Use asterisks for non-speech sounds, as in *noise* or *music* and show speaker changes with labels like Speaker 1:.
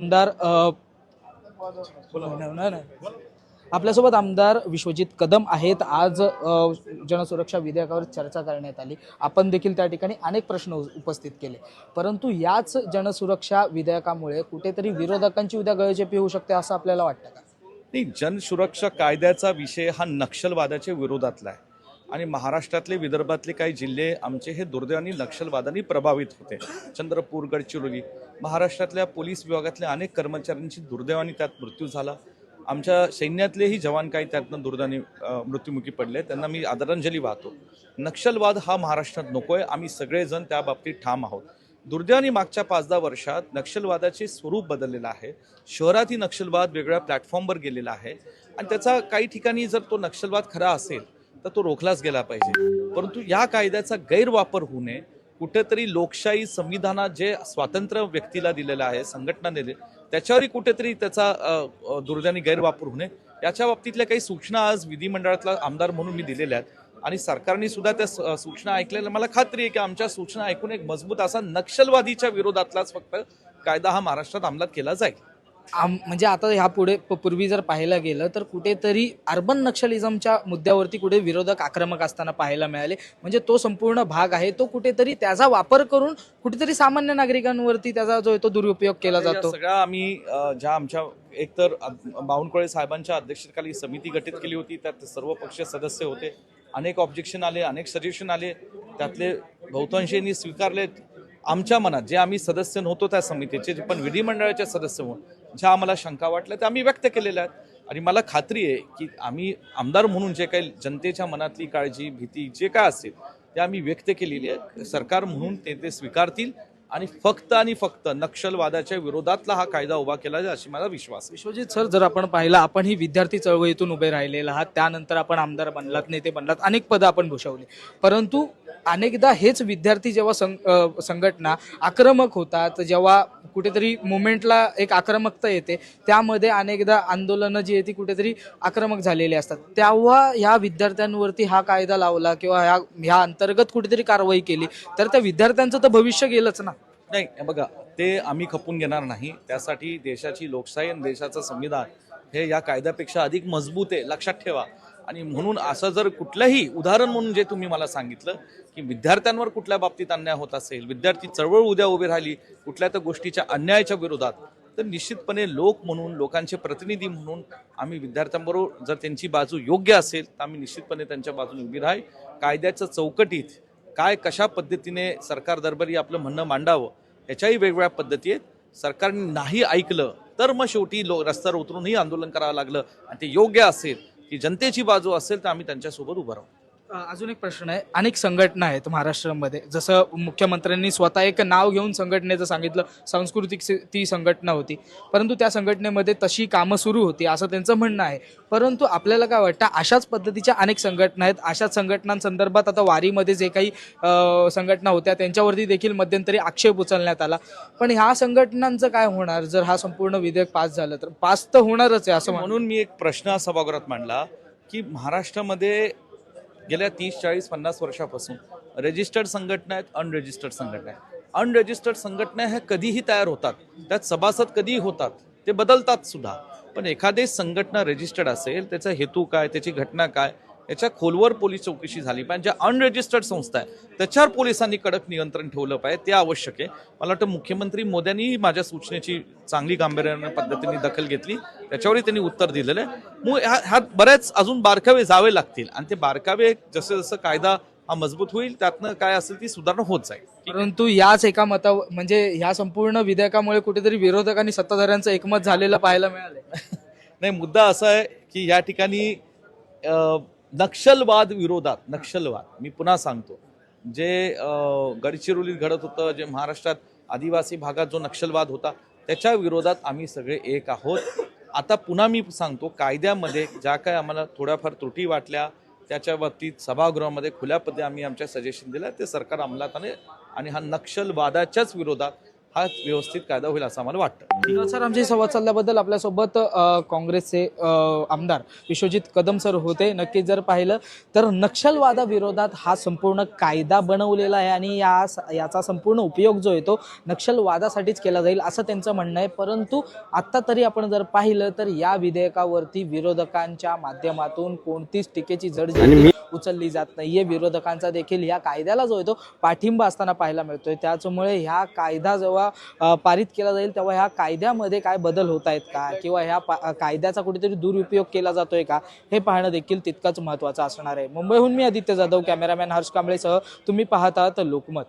Speaker 1: आमदार आपल्यासोबत आमदार विश्वजित कदम आहेत. आज जनसुरक्षा विधेयकावर चर्चा करण्यात आली. आपण देखील त्या ठिकाणी अनेक प्रश्न उपस्थित केले. परंतु याच जनसुरक्षा विधेयकामुळे कुठेतरी विरोधकांची उद्या गळचेपी होऊ शकते असं आपल्याला वाटतं का?
Speaker 2: नाही जनसुरक्षा कायद्याचा विषय हा नक्षलवादाच्या विरोधातला आहे. आणि महाराष्ट्रातले विदर्भातले काही जिल्हे आमचे हे दुर्दैवानी नक्षलवादाने प्रभावित होते. चंद्रपूर गडचिरोली महाराष्ट्रातल्या पोलीस विभागातल्या अनेक कर्मचाऱ्यांची दुर्दैवाने त्यात मृत्यू झाला. आमच्या सैन्यातलेही जवान काही त्यातनं दुर्दैवाने मृत्युमुखी पडले. त्यांना मी आदरांजली वाहतो. नक्षलवाद हा महाराष्ट्रात नको आहे आम्ही सगळेजण त्या बाबतीत ठाम आहोत. दुर्दैवाने मागच्या पाच दहा वर्षात नक्षलवादाचे स्वरूप बदललेलं आहे. शहरातही नक्षलवाद वेगळ्या प्लॅटफॉर्मवर गेलेला आहे. आणि त्याचा काही ठिकाणी जर तो नक्षलवाद खरा असेल तर तो रोखलाच गेला पाहिजे. परंतु या कायद्याचा गैरवापर होऊ नये. कुठेतरी लोकशाही संविधानात जे स्वातंत्र्य व्यक्तीला दिलेलं आहे संघटनाने दिले त्याच्यावरही कुठेतरी त्याचा अ, गैरवापर होऊ नये. याच्या बाबतीतल्या काही सूचना आज विधिमंडळातला आमदार म्हणून मी दिलेल्या आहेत. आणि सरकारने सुद्धा त्या सूचना ऐकलेल्या. मला खात्री आहे की आमच्या सूचना ऐकून एक मजबूत असा नक्षलवादीच्या विरोधातलाच फक्त कायदा हा महाराष्ट्रात अंमलात केला जाईल.
Speaker 1: आम म्हणजे आता ह्या पुढे पूर्वी जर पाहायला गेलं तर कुठेतरी अर्बन नक्षलिझमच्या मुद्द्यावरती कुठे विरोधक आक्रमक असताना पाहायला मिळाले. म्हणजे तो संपूर्ण भाग आहे तो कुठेतरी त्याचा वापर करून कुठेतरी सामान्य नागरिकांवरती त्याचा जो आहे तो दुरुपयोग केला जातो.
Speaker 2: सगळ्या आम्ही ज्या आमच्या एकतर बावनकुळे साहेबांच्या अध्यक्षतेखाली समिती गठीत केली होती त्यात सर्व पक्षीय सदस्य होते. अनेक ऑब्जेक्शन आले अनेक सजेशन आले. त्यातले बहुतांशींनी स्वीकारले आमच्या मनात जे आम्ही सदस्य नव्हतो त्या समितीचे पण विधिमंडळाचे सदस्य म्हणून ज्या आम्हाला शंका वाटल्या त्या आम्ही व्यक्त केलेल्या आहेत. आणि मला खात्री आहे की आम्ही आमदार म्हणून जे काही जनतेच्या मनातली काळजी भीती जे काय असेल ते आम्ही व्यक्त केलेली आहे. सरकार म्हणून ते ते स्वीकारतील. आणि फक्त आणि फक्त नक्षलवादाच्या विरोधातला हा कायदा उभा केला जाईल अशी माझा विश्वास
Speaker 1: विश्वजित सर जर आपण पाहिलं आपण ही विद्यार्थी चळवळीतून उभे राहिलेला आहात. त्यानंतर आपण आमदार बनलात नेते बनलात अनेक पदं आपण भूषवली. परंतु अनेकदा हेच विद्यार्थी जेव्हा सं संघटना आक्रमक होतात जेव्हा कुठेतरी मुवमेंटला एक आक्रमकता येते त्यामध्ये अनेकदा आंदोलनं जी आहे ती कुठेतरी आक्रमक झालेली असतात. तेव्हा ह्या विद्यार्थ्यांवरती हा कायदा लावला किंवा ह्या ह्या अंतर्गत कुठेतरी कारवाई केली तर त्या विद्यार्थ्यांचं तर भविष्य गेलंच ना.
Speaker 2: नाही बघा ते आम्ही खपून घेणार नाही. त्यासाठी देशाची लोकशाही आणि देशाचं संविधान हे या कायद्यापेक्षा अधिक मजबूत आहे लक्षात ठेवा. आणि म्हणून असं जर कुठलंही उदाहरण म्हणून जे तुम्ही मला सांगितलं की विद्यार्थ्यांवर कुठल्या बाबतीत अन्याय होत असेल विद्यार्थी चळवळ उद्या उभी राहिली कुठल्या तर गोष्टीच्या अन्यायाच्या विरोधात तर निश्चितपणे लोक म्हणून लोकांचे प्रतिनिधी म्हणून आम्ही विद्यार्थ्यांबरोबर जर त्यांची बाजू योग्य असेल तर आम्ही निश्चितपणे त्यांच्या बाजूने उभी राहील कायद्याच्या चौकटीत काय कशा पद्धतीने सरकार दरबारी आपलं म्हणणं मांडावं याच्याही वेगवेगळ्या पद्धती आहेत. सरकारने नाही ऐकलं तर मग शेवटी लो रस्त्यावर उतरूनही आंदोलन करावं लागलं आणि ते योग्य असेल की जनतेची बाजू असेल तर आम्ही त्यांच्यासोबत उभं राहू.
Speaker 1: अजून एक प्रश्न आहे. अनेक संघटना आहेत महाराष्ट्रामध्ये. जसं मुख्यमंत्र्यांनी स्वतः एक नाव घेऊन संघटनेचं सांगितलं. सांस्कृतिक ती संघटना होती. परंतु त्या संघटनेमध्ये तशी कामं सुरू होती असं त्यांचं म्हणणं आहे. परंतु आपल्याला काय वाटतं अशाच पद्धतीच्या अनेक संघटना आहेत. अशाच संघटनांसंदर्भात आता वारीमध्ये जे काही संघटना होत्या त्यांच्यावरती देखील मध्यंतरी आक्षेप उचलण्यात आला. पण ह्या संघटनांचं काय होणार? जर हा संपूर्ण विधेयक पास झालं तर पास तर होणारच आहे असं म्हणून
Speaker 2: म्हणून मी एक प्रश्न सभागृहात मांडला की महाराष्ट्रामध्ये गेल्या तीस चाळीस पन्नास वर्षापासून रजिस्टर्ड संघटना आहेत अनरजिस्टर्ड संघटना आहेत. अनरजिस्टर्ड संघटना ह्या कधीही तयार होतात. त्यात सभासद कधीही होतात. ते बदलतात सुद्धा. पण एखादी संघटना रजिस्टर्ड असेल त्याचा हेतू काय त्याची घटना काय याच्या खोलवर पोलीस चौकशी झाली पाहिजे. ज्या अनरजिस्टर्ड संस्था आहे त्याच्यावर पोलिसांनी कडक नियंत्रण ठेवलं पाहिजे ते आवश्यक आहे. मला वाटतं मुख्यमंत्री मोद्यांनी माझ्या सूचनेची चांगली गांभीर्याने पद्धतीने दखल घेतली त्याच्यावरही त्यांनी उत्तर दिलेलं आहे. मग ह्या- ह्यात बऱ्याच अजून बारकावे जावे लागतील आणि ते बारकावे जसं जसं कायदा हा मजबूत होईल त्यातनं काय असेल ती सुधारणा होत जाईल.
Speaker 1: परंतु याच एका मता म्हणजे ह्या संपूर्ण विधेयकामुळे कुठेतरी विरोधक आणि सत्ताधाऱ्यांचं एकमत झालेलं पाहायला मिळालं *laughs*
Speaker 2: नाही मुद्दा असा आहे की या ठिकाणी नक्षलवाद विरोधात नक्षलवाद. मी पुन्हा सांगतो. जे गडचिरोलीत घडत होतं जे महाराष्ट्रात आदिवासी भागात जो नक्षलवाद होता त्याच्या विरोधात आम्ही सगळे एक आहोत. आता पुन्हा मी सांगतो कायद्यामध्ये ज्या काय आम्हाला थोड्याफार त्रुटी वाटल्या त्याच्या बाबतीत सभागृहामध्ये खुल्या पदे आम्ही आमच्या सजेशन दिल्या ते सरकार अंमलात आले आणि हा नक्षलवादाच्याच विरोधात हा व्यवस्थित कायदा होईल असं आम्हाला वाटतं.
Speaker 1: सर आमचे संवाद साधल्याबद्दल आपल्यासोबत काँग्रेसचे आमदार विश्वजित कदम सर होते. नक्कीच जर पाहिलं तर नक्षलवादाविरोधात हा संपूर्ण कायदा बनवलेला आहे आणि या याचा संपूर्ण उपयोग जो आहे तो नक्षलवादासाठीच केला जाईल असं त्यांचं म्हणणं आहे. परंतु आत्ता तरी आपण जर पाहिलं तर या विधेयकावरती विरोधकांच्या माध्यमातून कोणतीच टीकेची जड उचलली जात नाहीये विरोधकांचा देखील या कायद्याला जो आहे तो पाठिंबा असताना पाहायला मिळतोय. त्याचमुळे ह्या कायदा जेव्हा पारित केला जाईल तेव्हा ह्या कायद्यामध्ये काय बदल होत आहेत का? किंवा ह्या कायद्याचा कुठेतरी दुरुपयोग केला जातोय का? हे पाहणं देखील तितकंच महत्त्वाचं असणार आहे. मुंबईहून मी आदित्य जाधव कॅमेरामॅन हर्ष कांबळेसह तुम्ही पाहतात लोकमत.